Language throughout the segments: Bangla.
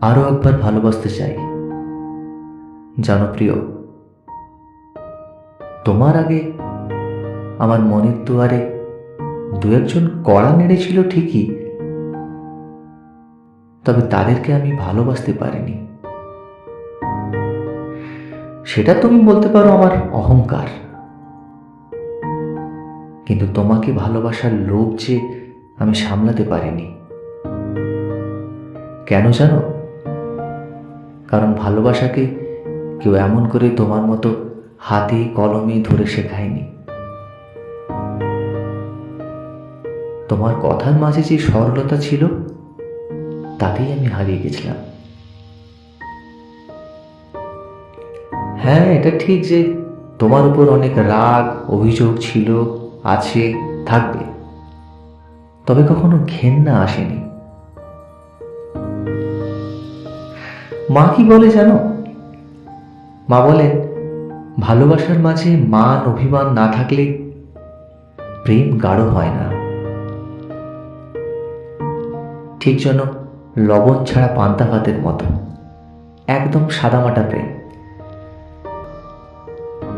আরও একবার ভালোবাসতে চাই। জনপ্রিয় তোমার আগে আমার মনের দুয়ারে দু একজন কড়া নেড়েছিল ঠিকই, তবে তাদেরকে আমি ভালোবাসতে পারিনি। সেটা তুমি বলতে পারো আমার অহংকার। কিন্তু তোমাকে ভালোবাসার লোভ যে আমি সামলাতে পারিনি। কেন জানো? কারণ ভালোবাসাকে কেউ এমন করে তোমার মতো হাতে কলমে ধরে শেখায়নি। তোমার কথার মাঝে যে সরলতা ছিল, তাতেই আমি হারিয়ে গেছিলাম। হ্যাঁ এটা ঠিক যে তোমার উপর অনেক রাগ, অভিযোগ ছিল, আছে, থাকবে। তবে কখনো ঘেন্না আসেনি। মা কি বলে জানো? মা বলেন, ভালোবাসার মাঝে মান, অভিমান না থাকলে প্রেম গাঢ় হয় না। ঠিক যেন লবণ ছাড়া পান্তা ভাতের মতো, একদম সাদামাটা প্রেম।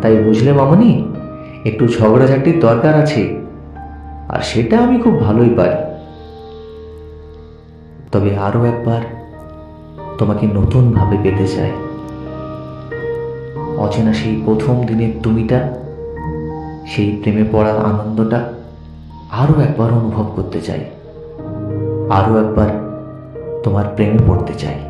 তাই বুঝলে মামনি, একটু ঝগড়াঝাটির দরকার আছে, আর সেটা আমি খুব ভালোই পারি। তবে আরও একবার তোমাকে নতুনভাবে পেতে চাই অচেনা সেই প্রথম দিনের তুমিটা, সেই প্রেমে পড়ার আনন্দটা আরও একবার অনুভব করতে চাই আরও একবার তোমার প্রেমে পড়তে চাই